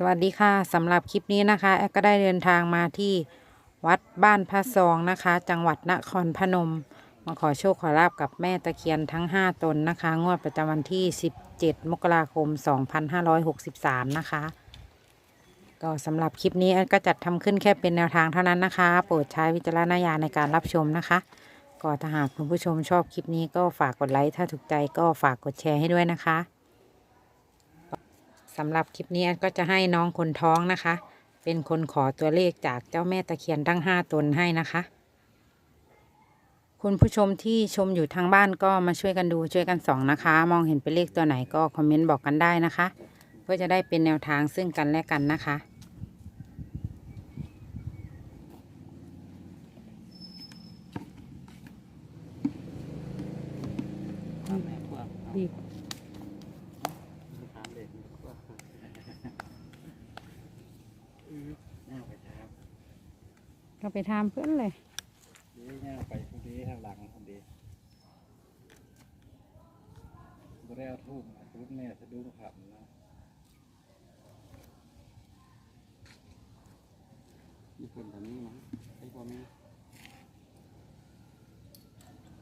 สวัสดีค่ะสำหรับคลิปนี้นะคะแอดก็ได้เดินทางมาที่วัดบ้านพระซองนะคะ จังหวัดนครพนม มาขอโชคขอลาบกับแม่ตะเคียนทั้ง 5 ตนนะคะ งวดประจำวันที่ 17 มกราคม 2563 นะคะ ก็สำหรับคลิปนี้แอดก็จัดทำขึ้นแค่เป็นแนวทางเท่านั้นนะคะ โปรดใช้วิจารณญาณในการรับชมนะคะก็ถ้าหากคุณผู้ชมชอบคลิปนี้ก็ฝากกดไลค์ถ้าถูกใจก็ฝากกดแชร์ให้ด้วยนะคะ สำหรับคลิปนี้แอดก็จะให้น้องคนท้องนะคะ เป็นคนขอตัวเลขจากเจ้าแม่ตะเคียนทั้งห้าตนให้นะคะ คุณผู้ชมที่ชมอยู่ทางบ้านก็มาช่วยกันดูช่วยกันส่องนะคะ มองเห็นเป็นเลขตัวไหนก็คอมเมนต์บอกกันได้นะคะ เพื่อจะได้เป็นแนวทางซึ่งกันและกันนะคะดี ถามเด็กพวกแน่ไปถาม ก็ไปทำเพื่อนเลยดีแน่ไปคนดีทางหลังคนดีบริเอาทูบนะทูบแม่สะดุ้งขับนะญี่ปุ่นทำนี้มั้งไอ้พวกนี้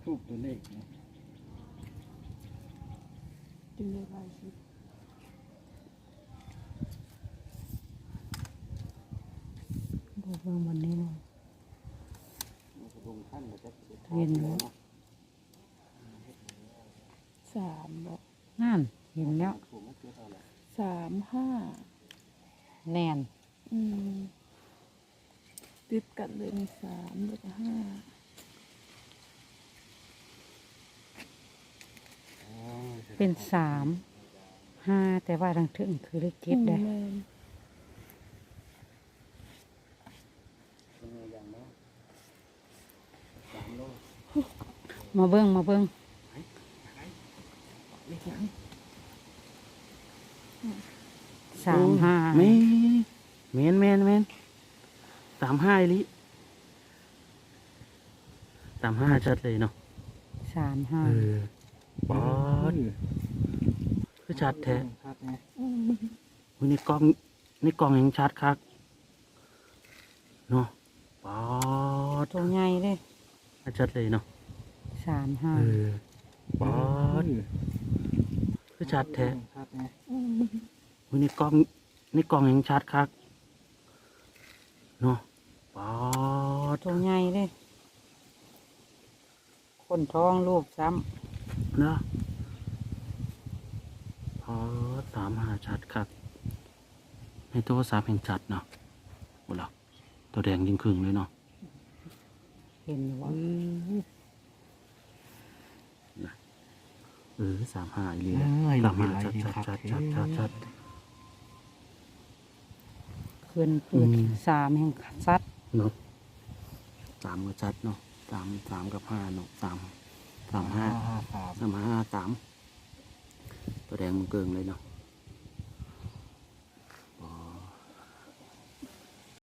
ทูบตัวเลขนะจึงได้ลายสิบดูเบิ่งวันนี้เนาะ มันสะดุ้งขั้นมันจะ เห็นแล้วสามบอกนั่นเห็นแล้วถูกไม่เกิดอะไรสามห้าแนนอืมติดกันเลยมีสามแล้วก็ห้าเป็นสามห้าแต่ว่าทางถึงคือเลขเจ็ดได้ อืมแม่นเป็นไงอย่างน้อยสามโล มาเบิ้งมาเบิ้งเลขยังสามห้าเมเมนเมนเมนสามห้าลิสามห้าชัดเลยเนาะสามห้าเออปอดคือชัดแท้อืมอุ๊ยนี่กล้องนี่กล้องยังชัดครับเนาะปอดตัวใหญ่เลยชัดเลยเนาะ สามห้าเออปอดคือชัดแท้อืมอุ๊ยนี่กล้องนี่กล้องยังชัดครับเนาะปอดตัวใหญ่เลยคนท้องลูกซ้เนาะพอตามหาชัดครับในโทรศัพท์เห็นชัดเนาะหมดแล้วตัวแดงยิ่งครึ่งเลยเนาะำเห็นอยู่ว่า เออสามห้าอีหลีเลยเอ้ยสามห้าหลายชัดดีชัดครับชัดชัดชัดชัดคืนเปิดอืมสามแห่งซัดเนาะสามก็ชัดเนาะสามสามกับห้าเนาะสามสามห้าห้าสามสามห้าสามตัวแดงมันเกิงเลยเนาะ